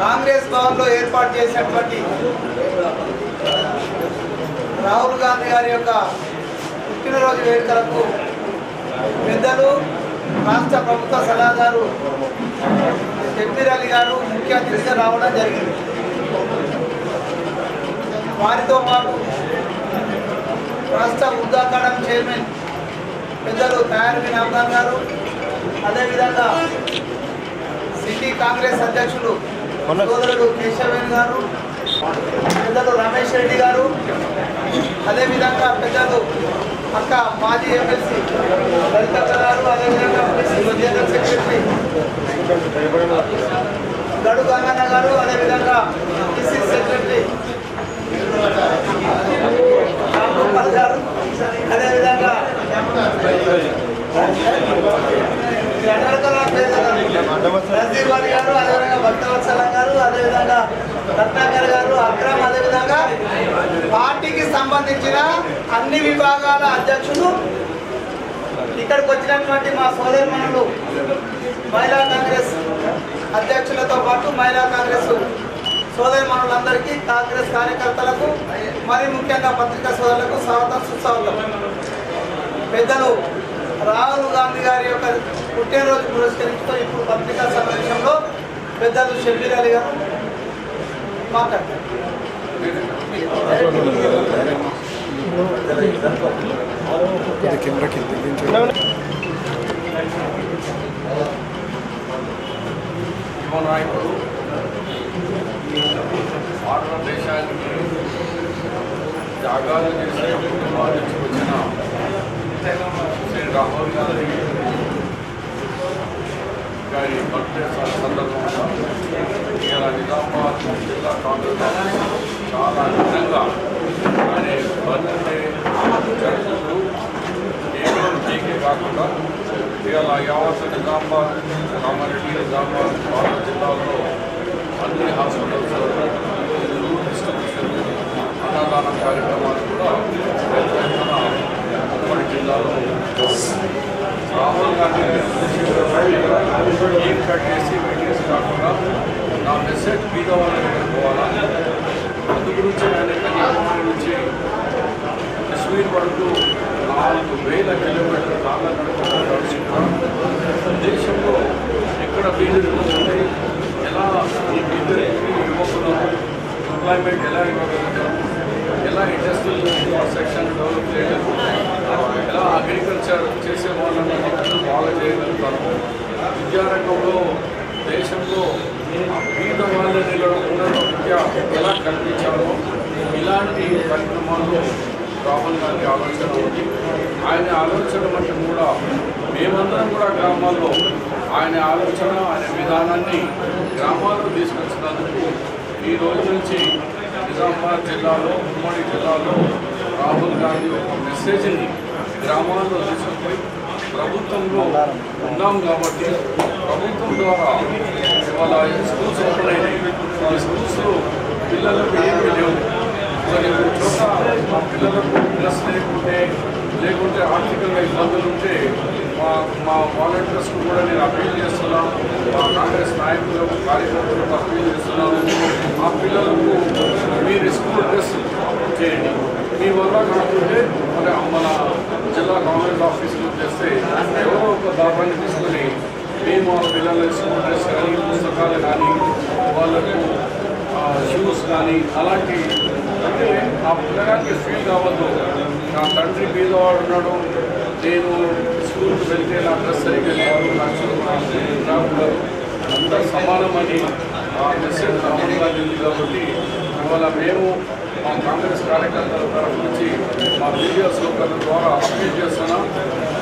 కాంగ్రెస్ భవన్లో ఏర్పాటు చేసినటువంటి రాహుల్ గాంధీ గారి యొక్క పుట్టినరోజు వేడుకలకు పెద్దలు రాష్ట్ర ప్రభుత్వ సలహాదారు జబ్బీర్ అలీ గారు ముఖ్య అతిథిగా రావడం జరిగింది. వారితో పాటు రాష్ట్ర ఉర్దూ అకాడమీ చైర్మన్ పెద్దలు తయారు వినాబ్దాన్ గారు అదేవిధంగా సిటీ కాంగ్రెస్ అధ్యక్షులు సోదరుడు కేశవేణి గారు పెద్దలు రమేష్ రెడ్డి గారు అదేవిధంగా పెద్దలు అక్క మాజీ ఎమ్మెల్సీ లలితక్క గారు అదేవిధంగా జనరల్ సెక్రటరీ గడు గంగన్న గారు అదేవిధంగా పిసి సెక్రటరీ రామ్మోహన్ గారు అదేవిధంగా నజీర్ గారు అదేవిధంగా భక్తవత్సలం గారు అదేవిధంగా రత్నాకర్ గారు అక్రమ్ అదేవిధంగా పార్టీకి సంబంధించిన అన్ని విభాగాల అధ్యక్షులు ఇక్కడికి వచ్చినటువంటి మా సోదరిమణులు మహిళా కాంగ్రెస్ అధ్యక్షులతో పాటు మహిళా కాంగ్రెస్ సోదరిమణులందరికీ కాంగ్రెస్ కార్యకర్తలకు మరి ముఖ్యంగా పత్రికా సోదరులకు స్వాగతం సుస్వాగతం పెద్దలు రాహుల్ గాంధీ గారి యొక్క పుట్టినరోజు పురస్కరించుకొని ఇప్పుడు పత్రికా సమావేశంలో పెద్దలు షబ్బీర్ అలీ గారు మాట్లాడతారు కెమెరా కింద దించు. యువ నాయకుడు భారతదేశానికి త్యాగాలు చేసే కుటుంబాల నుంచి వచ్చిన శ్రీ రాహుల్ గాంధీ గారి బర్త్డే సందర్భంగా ఇలా నిజామాబాద్ జిల్లా కాంగ్రెస్ ఆఫీస్ చాలా ఘనంగా ఆయన బర్త్డే జరుపుతూ కేవలం జీకే కాకుండా ఇవాళ యావత్ నిజామాబాద్ కామారెడ్డి నిజామాబాద్ భారత జిల్లాలో అన్ని హాస్పిటల్స్ డిస్ట్రిబ్యూషన్ అన్నదాన కార్యక్రమాలు కూడా పెద్ద ఎత్తున ఉమ్మడి జిల్లాలో రాహుల్ గాంధీ ఏం కట్ చేసి పెట్టేసి కాకుండా నా మెసేజ్ మీద వాళ్ళని పెట్టుకోవాలా అందు గురించి నేను కన్యాకుమారి నుంచి కశ్మీర్ వరకు నాలుగు వేల కిలోమీటర్ల కాళ్ళ నడుపుకుంటూ నడుచుకుంటా. దేశంలో ఎక్కడ బీదరి ఉంటుంది ఎలా ఈ బీదరి యువకులు ఎంప్లాయ్మెంట్ ఎలా ఇవ్వగలుగుతారు ఎలా ఇండస్ట్రియల్ సెక్షన్ డెవలప్ చేయగలుగుతారు ఎలా అగ్రికల్చర్ చేసే వాళ్ళని బాగా చేయగలుగుతారు విద్యారంగంలో దేశంలో బీద వాళ్ళని ఉండడం విద్య ఎలా కల్పించాలో ఇలాంటి కార్యక్రమాల్లో రాహుల్ ఆలోచన ఉంది. ఆయన ఆలోచన బట్టి కూడా మేమందరం కూడా గ్రామాల్లో ఆయన ఆలోచన ఆయన విధానాన్ని గ్రామాల్లో తీసుకొచ్చినందుకు ఈ రోజు నుంచి నిజామాబాద్ జిల్లాలో ఉమ్మడి జిల్లాలో రాహుల్ గాంధీ ఒక మెసేజ్ని గ్రామాల్లో తీసుకుపోయి ప్రభుత్వంలో ఉన్నాం కాబట్టి ప్రభుత్వం ద్వారా ఇవాళ స్కూల్స్ ఓపెన్ అయినాయి. ఈ స్కూల్స్లో పిల్లలకు ఏమీ లేవు. మరి చోట మా పిల్లలకు డ్రెస్ లేకుంటే లేకుంటే ఆర్థికంగా ఇబ్బందులు ఉంటే మా మా వాలంటీర్స్కు కూడా నేను అప్పీల్ చేస్తున్నాను మా కాంగ్రెస్ నాయకులకు కార్యకర్తలకు అప్పీల్ చేస్తున్నాను మా పిల్లలకు మీరు స్కూల్ డ్రెస్ చేయండి. మీ వల్ల కాకుంటే మరి మన జిల్లా గవర్నమెంట్ ఆఫీసులో చేస్తే ఎవరో ఒక దాబాన్ని తీసుకొని మేము ఆ పిల్లల స్కూల్ డ్రెస్ కానీ పుస్తకాలు కానీ వాళ్ళకు షూస్ కానీ అలాంటి అంటే ఆ పుస్తకానికి ఫీల్ కావద్దు. నా తండ్రి పేదవాడు ఉన్నాడు. నేను స్కూల్కి వెళ్తే నా డ్రెస్ సరిగ్గా లేదు నాకు షూ- అంత సమానమని ఆ మెసేజ్ రాహుల్ జరిగింది కాబట్టి ఇవాళ మేము మా కాంగ్రెస్ కార్యకర్తల తరఫు నుంచి మా వీడియోస్ ద్వారా అప్పీల్ చేస్తున్నాం.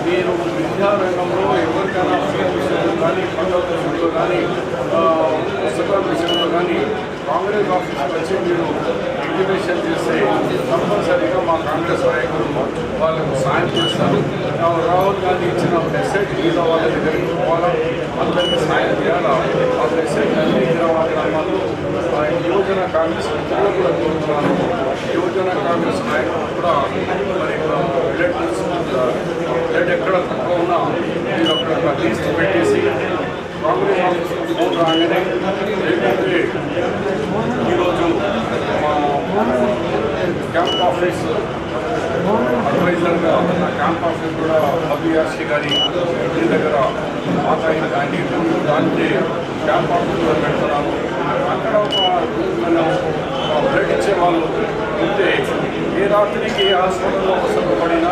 మీరు విద్యారంగంలో ఎవరికైనా ఫీజు విషయంలో కానీ పనుల విషయంలో కానీ పుస్తకాల విషయంలో కానీ కాంగ్రెస్ ఆఫీస్కి వచ్చి మీరు ఎడ్యుకేషన్ చేస్తే తప్పనిసరిగా మా కాంగ్రెస్ నాయకులు వాళ్ళకు సాయం చేస్తారు. రాహుల్ గాంధీ ఇచ్చిన మెసేజ్ డెసెట్ మీద వాళ్ళ దగ్గరికి పోవాలా? అందరికీ సాయం చేయాలా? ఆ మెసేజ్ అన్ని గ్రామ గ్రామాల్లో యువజన కాంగ్రెస్ మిత్రులు కూడా కోరుతున్నాను. యువజన కాంగ్రెస్ నాయకులు కూడా మరి రిలేటివ్స్ బ్లడ్ ఎక్కడ తక్కువ ఉన్నా మీరు అక్కడ లిస్ట్ పెట్టేసి కాంగ్రెస్ ఆఫీస్ ఫోన్ రాగానే ఏంటంటే ఈరోజు మా క్యాంప్ ఆఫీస్ అడ్వైజర్గా నా క్యాంప్ ఆఫీస్ కూడా అభియాసి గారి ఇంటి దగ్గర మాతాయి కానీ దానికి క్యాంప్ ఆఫీస్ కూడా పెడుతున్నాను అక్కడ ఒక మనం బ్లడ్ ఇచ్చే వాళ్ళు ఉంటే ఏ రాత్రికి ఏ హాస్పిటల్లో అవసరం పడినా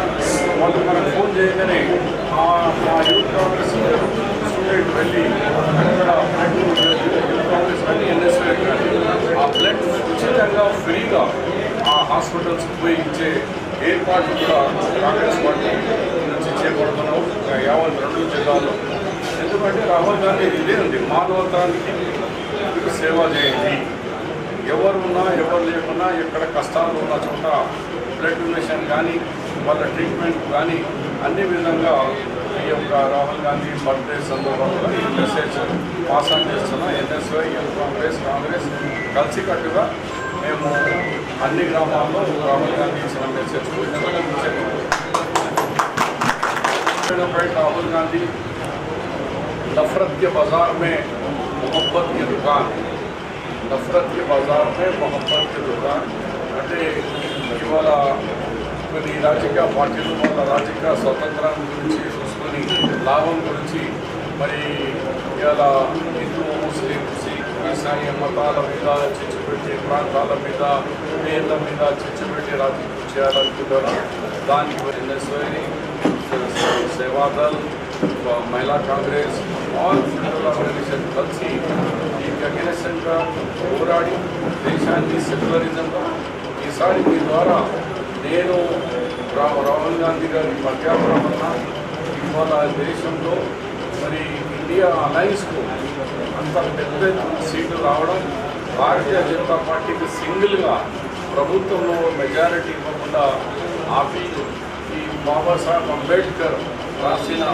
వాళ్ళు మనకు ఫోన్ చేయగానే ఆ మా యూత్ కాంగ్రెస్ స్టూడెంట్ వెళ్ళి అక్కడ బ్లడ్ యూత్ కాంగ్రెస్ కానీ ఎన్ఎస్ఐ కానీ ఆ బ్లడ్ ఉచితంగా ఫ్రీగా ఆ హాస్పిటల్స్కి పోయి ఇచ్చే ఏర్పాట్లు కూడా కాంగ్రెస్ పార్టీ నుంచి చేపడుతున్నాం. యావత్ రెండు జిల్లాల్లో. ఎందుకంటే రాహుల్ గాంధీ ఇదే ఉంది మానవతానికి సేవ చేయండి. ఎవరు ఉన్నా ఎవరు లేకున్నా ఎక్కడ కష్టాలు ఉన్న చోట బ్లడ్ డొనేషన్ కానీ వాళ్ళ ట్రీట్మెంట్ కానీ అన్ని విధంగా ఈ యొక్క రాహుల్ గాంధీ బర్త్డే సందర్భంగా ఈ మెసేజ్ పాస్ ఆన్ చేస్తున్న. ఎన్ఎస్వై యూత్ కాంగ్రెస్ కాంగ్రెస్ కలిసికట్టుగా మేము అన్ని గ్రామాల్లో రాహుల్ గాంధీ ఇచ్చిన మెసేజ్ వేణుపేట రాహుల్ గాంధీ నఫరత్ బజార్ మే మొహబ్బత్ దుకాన్ नफरत के बाजार में मोहब्बत की दुकान నఫరత్ కి బజార్ మే మొహబ్బత్ కి దుకాన్ అంటే ఇవాళ కొన్ని రాజకీయ పార్టీలు వాళ్ళ రాజకీయ స్వతంత్రం గురించి చూసుకొని లాభం గురించి మరి ఇవాళ హిందూ ముస్లిం సిక్ ఈసాయి మతాల మీద చిచ్చు పెట్టి ప్రాంతాల మీద పేర్ల మీద చిచ్చు పెట్టి రాజకీయం చేయాలనుకుంటారు దానికి మరి నెసరీ సేవాదల్ మహిళా కాంగ్రెస్ ఆల్ ఫెడరల్ ఆర్గనైజేషన్ కలిసి దీనికి అగెనెస్ట్గా పోరాడి దేశాన్ని సెక్యులరిజంగా ఈసారి మీ ద్వారా నేను రా- రాహుల్ గాంధీ గారి ప్రత్యామ్నాయం వలన ఇవాళ దేశంలో మరి ఇండియా అలయన్స్కు అంత పెద్ద సీట్లు రావడం భారతీయ జనతా పార్టీకి సింగిల్గా ప్రభుత్వంలో మెజారిటీ ఇవ్వకుండా ఆపి ఈ బాబాసాహెబ్ అంబేద్కర్ రాసిన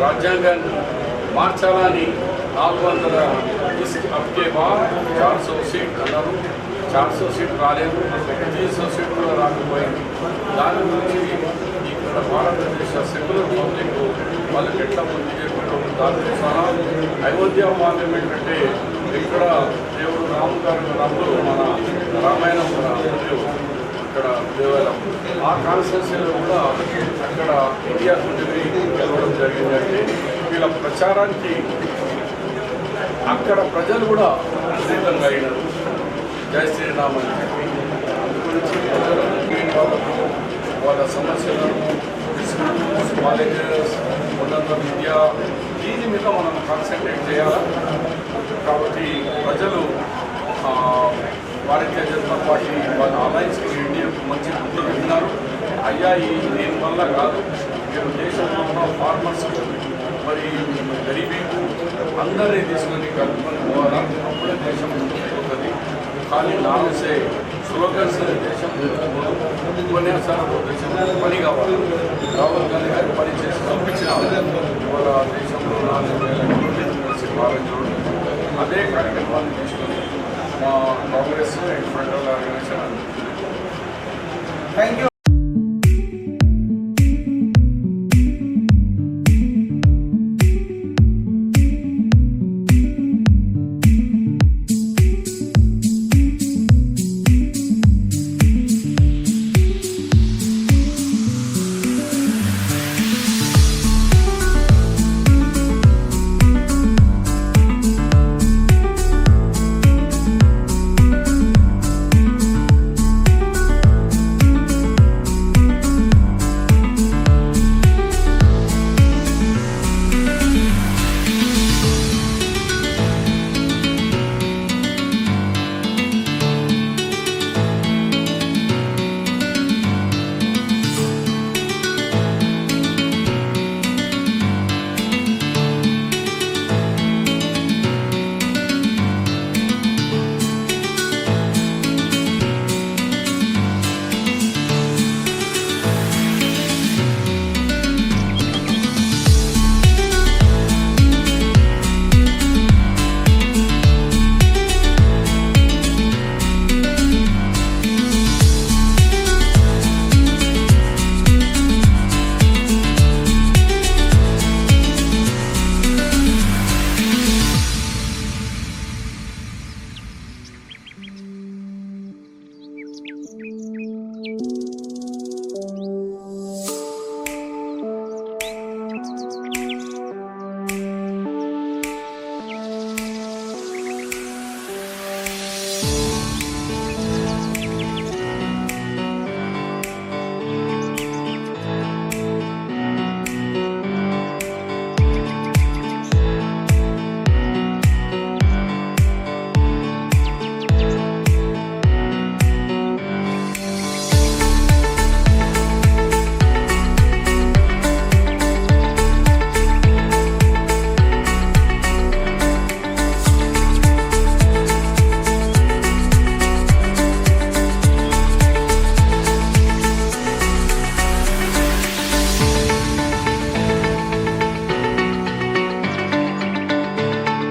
రాజ్యాంగాన్ని మార్చాలని నాలుగు వందల ఇస్కి అప్కే చార్ సో సీట్ అన్నారు. చార్ సో సీట్ రాలేదు. తీన్ సో సీట్ కూడా రాకపోయింది. దాని గురించి ఇక్కడ భారతదేశ సెక్యులర్ పబ్లిక్ వాళ్ళకి ఎట్లా ముందు చెప్పారు దాని సహా అయోధ్య పార్లమెంట్ అంటే ఇక్కడ దేవుడు రాము గారు రాముడు మన రామాయణం రాముడు ఇక్కడ దేవాలయం. ఆ కాన్స్టిట్యూన్సీలో కూడా అక్కడ ఇండియా గురించి గెలవడం జరిగిందంటే వీళ్ళ ప్రచారానికి అక్కడ ప్రజలు కూడా సిద్ధంగా అయినారు. జై శ్రీరామ్ అని చెప్పి. గురించి ప్రజలు వాళ్ళ సమస్యలను స్కూల్స్ కాలేజెస్ ఉన్నత విద్య దీని మీద మనం కాన్సన్ట్రేట్ చేయాలి? కాబట్టి ప్రజలు భారతీయ జనతా పార్టీ వాళ్ళ అలయన్స్కి ఇండియాకు మంచి గుర్తులు విన్నారు అయ్యా ఈ దీనివల్ల కాదు? మీరు దేశంలో ఉన్న ఫార్మర్స్ మరి గరీబీకు అందరినీ తీసుకొని కలుపుకొని పోవాలా? అప్పుడే దేశం ముందుకుపోతుంది కానీ నాలుసే స్లోగన్స్ దేశం ముందుకుపోదు ఉపన్యాసాలకు దేశం పని కావాలి. రాహుల్ గాంధీ గారు పని చేసి పంపించిన ఇవాళ దేశంలో నాలుగు వేల కలిసి భావించడం అదే కార్యక్రమాన్ని తీసుకొని మా Congress and federal organisation thank you